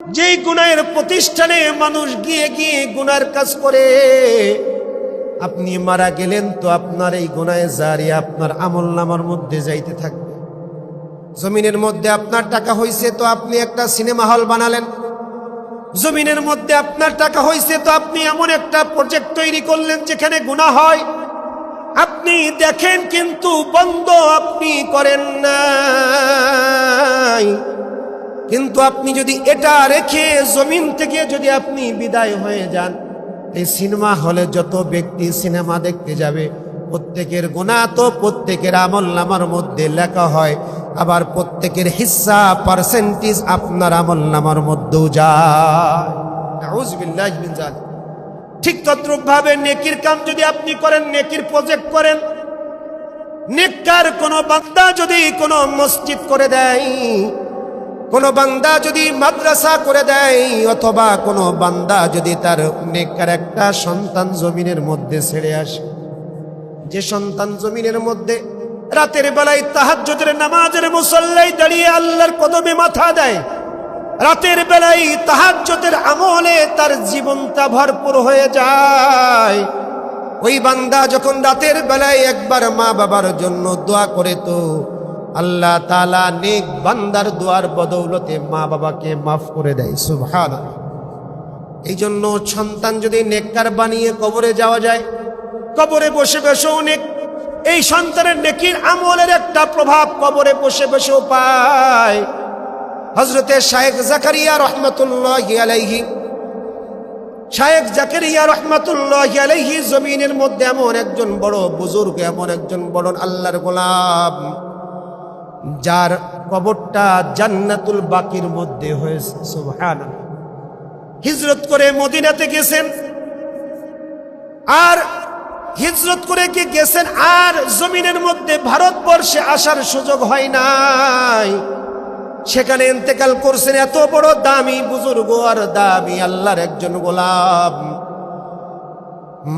যেই গুনাহের প্রতিষ্ঠানে মানুষ গিয়ে গিয়ে গুনার কাজ করে, আপনি মারা গেলেন তো আপনার এই গুনায় জারি আপনার আমল নামার মধ্যে যাইতে থাকবে। জমিনের মধ্যে আপনার টাকা হইছে তো আপনি একটা সিনেমা হল বানালেন। জমিনের মধ্যে আপনার টাকা হইছে তো আপনি এমন একটা প্রজেক্ট তৈরি করলেন যেখানে গুনাহ হয়। আপনি দেখেন কিন্তু বন্ধ আপনি করেন নাই। কিন্তু আপনি যদি এটা রেখে জমিন থেকে যদি আপনি বিদায় হয়ে যান, এই সিনেমা হলে যত ব্যক্তি সিনেমা দেখতে যাবে, প্রত্যেকের গুণা তো প্রত্যেকের আমল নামার মধ্যে লেখা হয়, আবার প্রত্যেকের হিস্সা পার্সেন্টেজ আপনার আমল নামার মধ্যেও যায়। ঠিক তদ্রুপ ভাবে নেকির কাম যদি আপনি করেন, নেকির প্রজেক্ট করেন, নেককার কোন বান্দা যদি কোন মসজিদ করে দেয় কোন বান্দা যদি মাদ্রাসা করে দেয়, অথবা কোন বান্দা যদি তার নেককার একটা সন্তান জমিনের মধ্যে ছেড়ে আসে। যে সন্তান জমিনের মধ্যে রাতের বেলায় তাহাজ্জুদের নামাজের মুসল্লাই দাঁড়িয়ে আল্লাহর কদমে মাথা দেয়, রাতের বেলায় তাহাজ্জুদের আমলে তার জীবনটা ভরপুর হয়ে যায়। ওই বান্দা যখন রাতের বেলায় একবার মা বাবার জন্য দোয়া করে তো আল্লাহ তালা নেক বান্দার দোয়ার বদৌলতে মা বাবাকে মাফ করে দেয় সুভান এই জন্য সন্তান যদি নেককার বানিয়ে কবরে যাওয়া যায়, কবরে বসে বসেও নেক, এই সন্তানের নেকির আমলের একটা প্রভাব কবরে বসে বসেও পায়। হজরতে শায়েখ জাকারিয়া রহমতুল্লাহ আলাইহি, শায়েখ জাকারিয়া রহমতুল্লাহ আলাইহি জমিনের মধ্যে এমন একজন বড় বুজুর্গ, এমন একজন বড় আল্লাহর গোলাম। যার কবরটা জান্নাতুল বাকির মধ্যে হয়েছে সুবহান হিজরত করে মদিনাতে গেছেন, আর হিজরত করে কি গেছেন, আর জমিনের মধ্যে ভারতবর্ষে আসার সুযোগ হয় নাই। সেখানে ইন্তেকাল করছেন, এত বড় দামি বুজুর্গ আর দামি আল্লাহর একজন গোলাম।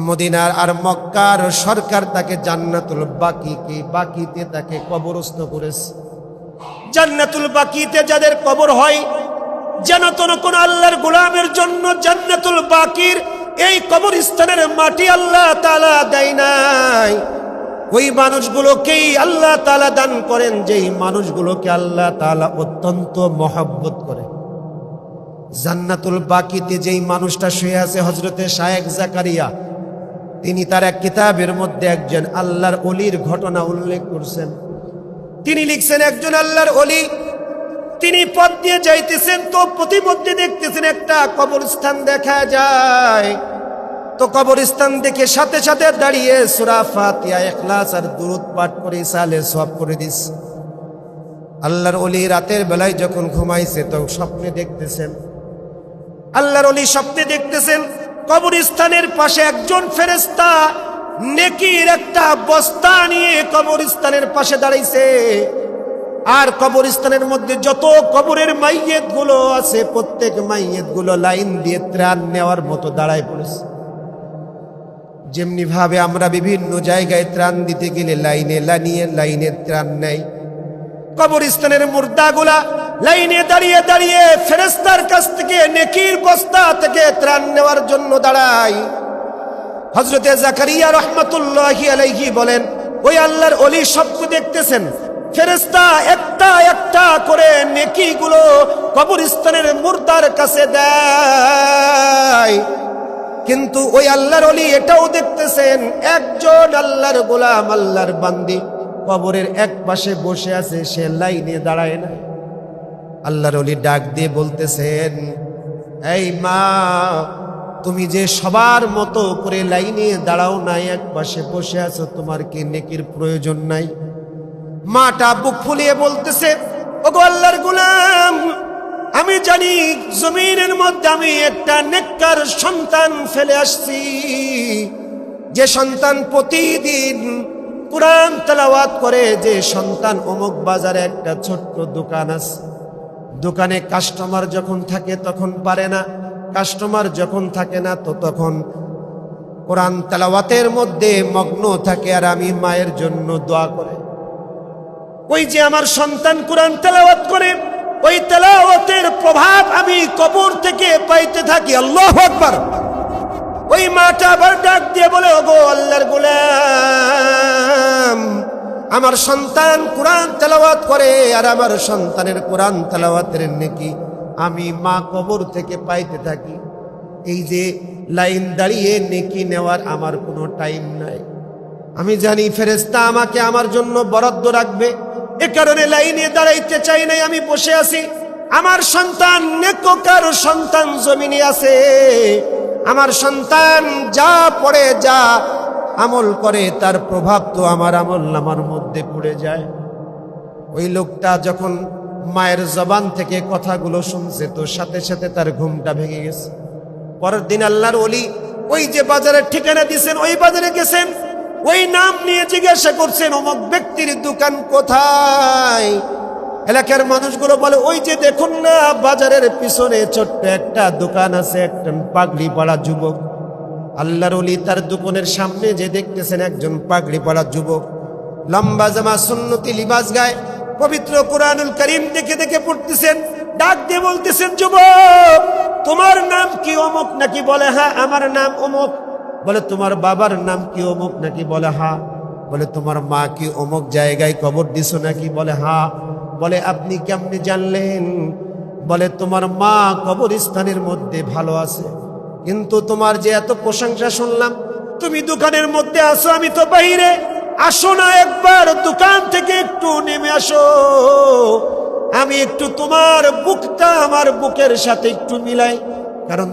মদিনার আর মক্কার সরকার তাকে জান্নাতুল বাকিকে, বাকিতে তাকে কবরস্থ করেছে। জান্নাতুল বাকিতে যাদের কবর হয়, যেন তোর কোন আল্লাহর গোলামের জন্য জান্নাতুল বাকির এই কবরস্থানের মাটি আল্লাহ তালা দেয় নাই। ওই মানুষগুলোকেই আল্লাহ তালা দান করেন, যেই মানুষগুলোকে আল্লাহ তালা অত্যন্ত মহব্বত করে। জান্নাতুল বাকিতে যেই মানুষটা শুয়ে আছে হজরতে শায়েক জাকারিয়া তিনি তার এক কিতাবের মধ্যে একজন আল্লাহর অলির ঘটনা উল্লেখ করছেন। তিনি লিখছেন, একজন আল্লাহর অলি, তিনি পথ দিয়ে যাইতেছেন তো প্রতিমধ্যে দেখতেছেন একটা কবরস্থান দেখা যায়। তো কবরস্থান দেখে সাথে সাথে দাঁড়িয়ে সুরা ফাতিয়া এখলাস আর দুরুদ পাঠ করে সালে সব করে দিস। আল্লাহর অলি রাতের বেলায় যখন ঘুমাইছে তো স্বপ্নে দেখতেছেন। আল্লাহর অলি স্বপ্নে দেখতেছেন কবরস্থানের পাশে একজন ফেরেস্তা নেকির একটা বস্তা নিয়ে কবরস্থানের পাশে দাঁড়াইছে। আর কবরস্থানের মধ্যে যত কবরের মাইয়েতগুলো আছে, প্রত্যেক মাইয়েতগুলো লাইন দিয়ে ত্রাণ নেওয়ার মতো দাঁড়ায় পড়েছে। যেমনি ভাবে আমরা বিভিন্ন জায়গায় ত্রাণ দিতে গেলে লাইনে লানিয়ে লাইনে ত্রাণ নেয় কবরস্থানের মুর্দাগুলা লাইনে দাঁড়িয়ে দাঁড়িয়ে ফেরেস্তার কাছ থেকে নেকির বস্তা থেকে ত্রাণ নেওয়ার জন্য দাঁড়ায়। হজরতে জাকারিয়া রহমতুল্লাহি আলাইহি বলেন, ওই আল্লাহর অলি স্বপ্ন দেখতেছেন। ফেরেস্তা একটা একটা করে নেকিগুলো কবরস্থানের মুর্দার কাছে দেয়। কিন্তু ওই আল্লাহর অলি এটাও দেখতেছেন, একজন আল্লাহর গোলাম, আল্লাহর বান্দি। কবরের এক পাশে বসে আছে, সে লাইনে দাঁড়ায় না। আল্লাহর অলি ডাক দিয়ে বলতেছেন, এই মা, তুমি যে সবার মতো করে লাইনে দাঁড়াও নাই, এক পাশে বসে আছো, তোমার কি নেকির প্রয়োজন নাই? মাটা বুক ফুলিয়ে বলতেছে, ওগো আল্লাহর গোলাম, আমি জানি জমিনের মধ্যে আমি একটা নেককার সন্তান ফেলে আসছি। যে সন্তান প্রতিদিন কোরআন তেলাওয়াত করে, যে সন্তান অমুক বাজারে একটা ছোট্ট দোকান আছে দোকানে কাস্টমার যখন থাকে তখন পারে না কাস্টমার যখন থাকে না তো তখন কোরআন তেলাওয়াতের মধ্যে মগ্ন থাকে আর আমি মায়ের জন্য দোয়া করে। ওই যে আমার সন্তান কোরআন তেলাওয়াত করে, ওই তেলাওয়াতের প্রভাব আমি কবর থেকে পাইতে থাকি, আল্লাহ আকবার। ওই মাটা আবার ডাক দিয়ে বলে আমার সন্তান কোরআন তেলাওয়াত করে আর আমার সন্তানের কোরআন তেলাওয়াতের নেকি আমি মা কবর থেকে পাইতে থাকি। এই যে লাইন দাঁড়িয়ে নেকি নেওয়ার আমার কোনো টাইম নাই। আমি জানি ফেরেস্তা আমাকে আমার জন্য বরাদ্দ রাখবে। এ কারণে লাইনে দাঁড়াইতে চাই নাই, আমি বসে আছি। আমার সন্তান নেককার সন্তান জমিনে আছে। আমার সন্তান যা পড়ে যা আমল করে, তার প্রভাব তো আমার আমল নামার মধ্যে পড়ে যায়। ওই লোকটা যখন মায়ের জবান থেকে কথাগুলো শুনছে, তো সাথে সাথে তার ঘুমটা ভেঙে গেছে। পরের দিন আল্লাহর অলি ওই যে বাজারের ঠিকানা দিয়েছেন ওই বাজারে গেছেন। ওই নাম নিয়ে জিজ্ঞাসা করছেন, অমুক ব্যক্তির দোকান কোথায়? এলাকার মানুষগুলো বলে, ওই যে দেখুন না, বাজারের পিছনে ছোট্ট একটা দোকান আছে, একটা পাগড়ি পড়া যুবক। আল্লাহর অলি তার দোকানের সামনে যে দেখতেছেন একজন পাগড়ি পড়া যুবক। লম্বা জামা, সুন্নতি লিবাস গায়, পবিত্র কোরআনুল করিম দেখে দেখে পড়তেছেন, ডাক দিয়ে বলতেছেন, যুবক, তোমার নাম কি অমুক নাকি বলে হ্যাঁ আমার নাম অমুক। বলে, তোমার বাবার নাম কি অমুক নাকি বলে হা? বলে, তোমার মা কি অমুক জায়গায় কবর দিছো নাকি বলে হা? বলে, আপনি কেমনি জানলেন? বলে, তোমার মা কবরস্থানের মধ্যে ভালো আছে। কিন্তু তোমার যে এত প্রশংসা শুনলাম, তুমি দোকানের মধ্যে আসো আমি তো বাইরে আসো না একবার, দোকান থেকে একটু নেমে আসো। আমি একটু তোমার বুকটা আমার বুকের সাথে একটু মিলাই, কারণ